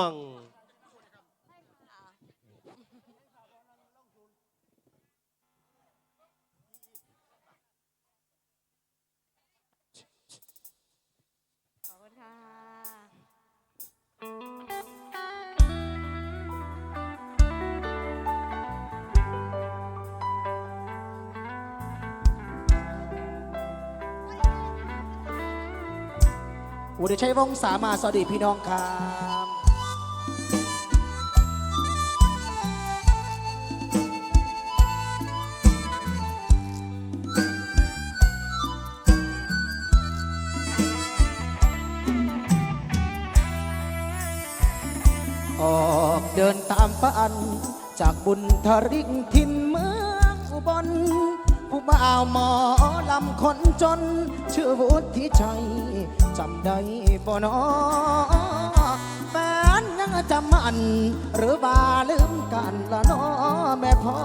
องขอบคุณค่ะอุดชัยวงศ์สามาสวัสดีพี่น้องครับ เดินตามฝัน จากบุญทริกทินเมืองอุบลผู้บ่าวหมอลำคนจน ชื่อวุฒิชัยจำได้บ่นอแฟนยังจำมัน หรือบาลืมกันละนอแม่พ่อ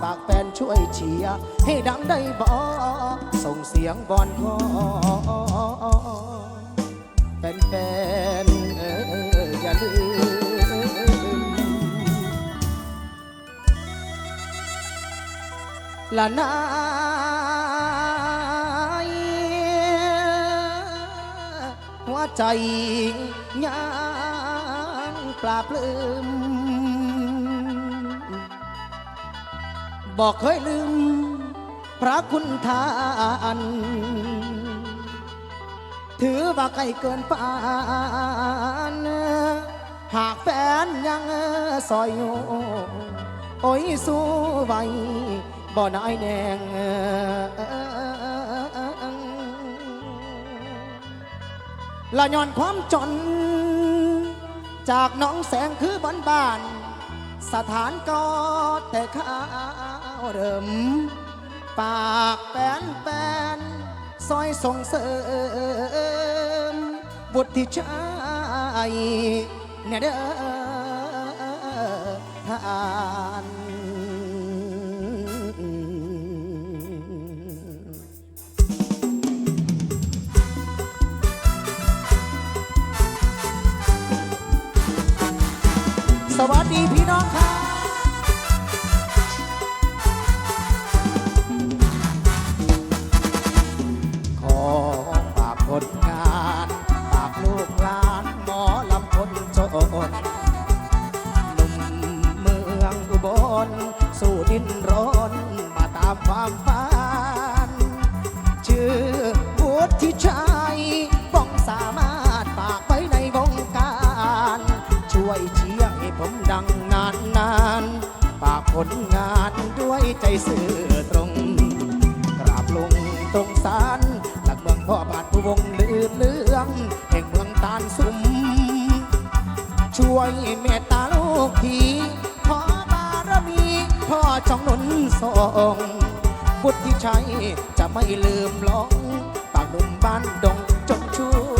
ฝากแฟนช่วยเชียร์ให้ดังได้บ่ส่งเสียงบอนพ่อแฟนๆเอออย่าลืม ละนายหัวใจยังปราบลืม บอกเคยลืม พระคุณทานถือว่าไกลเกินปานหากแฟนยังซอยอยู่โอ้ยสู้ไว บ่อนายแนงละย้อนความจน จากน้องแสงคือบอนบ้าน สถานก็แต่ข้าเดิมปากแปนแปนซอยส่งเสริม บุตรที่ชายเนี่ยเด้อทาน สวัสดีพี่น้องครับขอฝากผลงานฝากลูกหลานหมอลำคนจนหนุ่มเมืองอุบลสู่ดินร้นมาตามความฝันชื่อวุฒิชัย ผลงานด้วยใจสื่อตรงกราบลงตรงสารหลักเมืองพ่อบาทผู้วงลือเลืองแห่งเมืองตาลสุม ช่วยเมตตาลูกทีขอบารมีพ่อจองหนุนส่งบุตรที่ชัยจะไม่ลืมหลงปากหนุ่มบ้านดงจงช่วย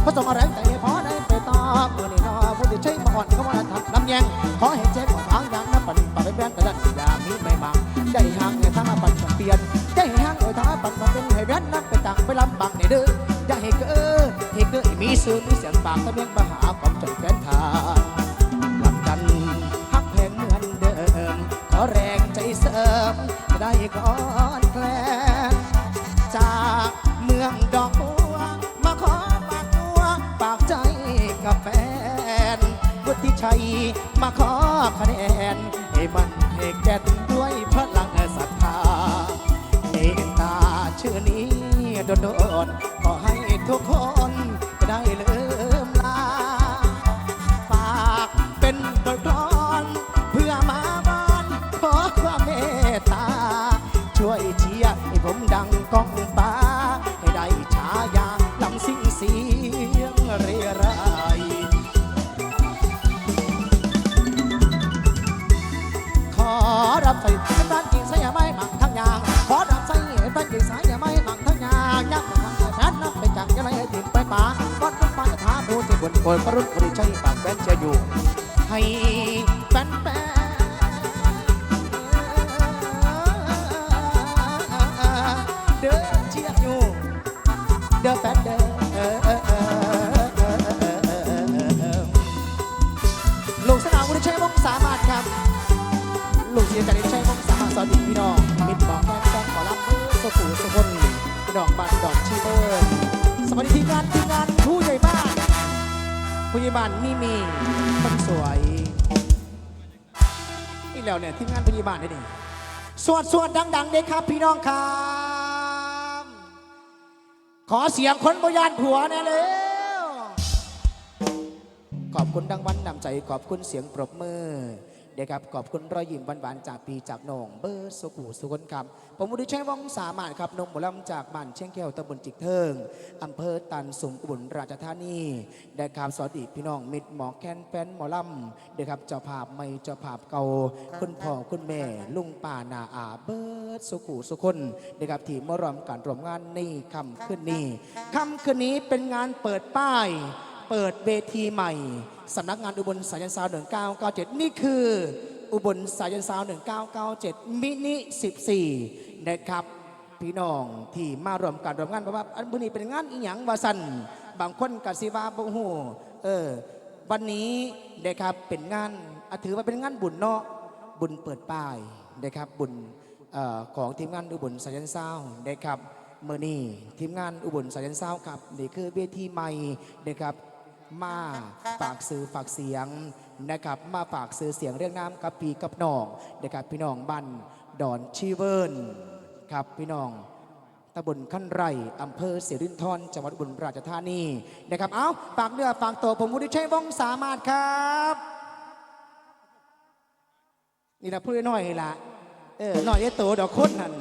นนาไตพระทรงแรงใจให้พ่อในไปต่อเมื่อนี้นอผู้ที่ใช้มาอ่อนเขามาทำลำแยงขอให้เจ็บหัวทางอย่างน้ำปั่นปั่นไปแบนกระดันอย่ามีไม่มังได้ห่างในทางปั่นเปลี่ยนได้ห่างในทางปั่นมาเป็นให้แบนนักไปต่างไปลำบากในเด้ออย่าให้เกอให้เกอมีสื่อมีเสียงปากตะเบียงมาหาความจนแฟนทางลำดันฮักแพงเหมือนเดิมขอแรงใจเสริมจะได้ก่ กับแฟนวุฒิชัยมาขอคะแนนให้มันให้แก่นด้วยพลังศรัทธาเมตตาชื่อนี้โดนๆขอให้ทุกคนได้ลืมลาฝากเป็นบทกลอนเพื่อมาบ้านขอความเมตตา ช่วยเชียร์ให้ผมดังก้องฟ้าให้ได้ฉายาลำสิ่งสี รับใส่บ้านกิ่งสายไม้หมักทั้งยางขอรับใส่บ้านกิ่งสายไม้หมักทั้งยางยักษ์ทางแฟนนับไปจากยังไงถิ่นไปป่าก้อนต้นไม้ท้าผู้ที่บนโอยพระรุ่นบริชัยปากแว่นจะอยู่ ให้แฟนแฟนเดินเชียร์อยู่เดินแฟน น้องมิตรบอกแม่แฟนขอรับมือสุขุสุคนพี่น้องบ้านดอกชีเบอร์สวัสดีทีมงานทีมงานผู้ใหญ่บ้านผู้ใหญ่บ้านมีมีคนสวยนี่แล้วเนี่ยทีมงานผู้ใหญ่บ้านนี่นี่สวดสวดดังๆเด็กครับ พี่น้องครับขอเสียงคนบยานผัวแน่เลยขอบคุณดังวันนำใจขอบคุณเสียงปรบมือ เด็กครับขอบคุณรอยยิ้มหวานๆจากปีจากโหนงเบอร์สุขุสุคนครับผมบุริชัยวงสามารถครับนมหมอลำจากบ้านเชียงแก้วตำบลจิกเทิงอำเภอตันสุมอุบลราชธานีได้ครับสวัสดีพี่น้องมิตรหมอแคนแฟนหมอลำเด็กครับเจ้าภาพไม่เจ้าภาพเก่าคุณพ่อคุณแม่ ลุงป่านาอาเบิร์ดสุขุสุคนเด็กครับที่มารวมการรวมงานในคำขึ้นนี้คำขึ้นนี้เป็นงานเปิดป้าย เปิดเวทีใหม่สำนักงานอุบลสายันซาว1997 นี่คือ อุบลสายันซาว1997 มินิ 14 นะครับ พี่น้องที่มารวมกันรวมงานเพราะว่าอันบุนี้เป็นงานอีหยังวาสันบางคนกับสิวาบ่ฮู้เออวันนี้นะครับเป็นงานถือว่าเป็นงานบุญเนาะบุญเปิดป้ายนะครับบุญออของทีมงานอุบลสายันซาวนะครับเมื่อนี้ทีมงานอุบลสายันซาวครับนี่คือเวทีใหม่นะครับ มาฝากสื่อฝากเสียงนะครับมาฝากสื่อเสียงเรื่องน้ำกับปีกับน้องนะครับพี่น้องบ้านดอนชีเวิร์นครับพี่น้องตำบลขั้นไรอำเภอเสียรินทรจังหวัดอุบลราชธานีนะครับเอาฝากเนื้อฝากตัวผมวุฒิชัยวงสามารถครับนี่นะพูดน้อยละเออน้อยไอ้โตดอกคนนั่น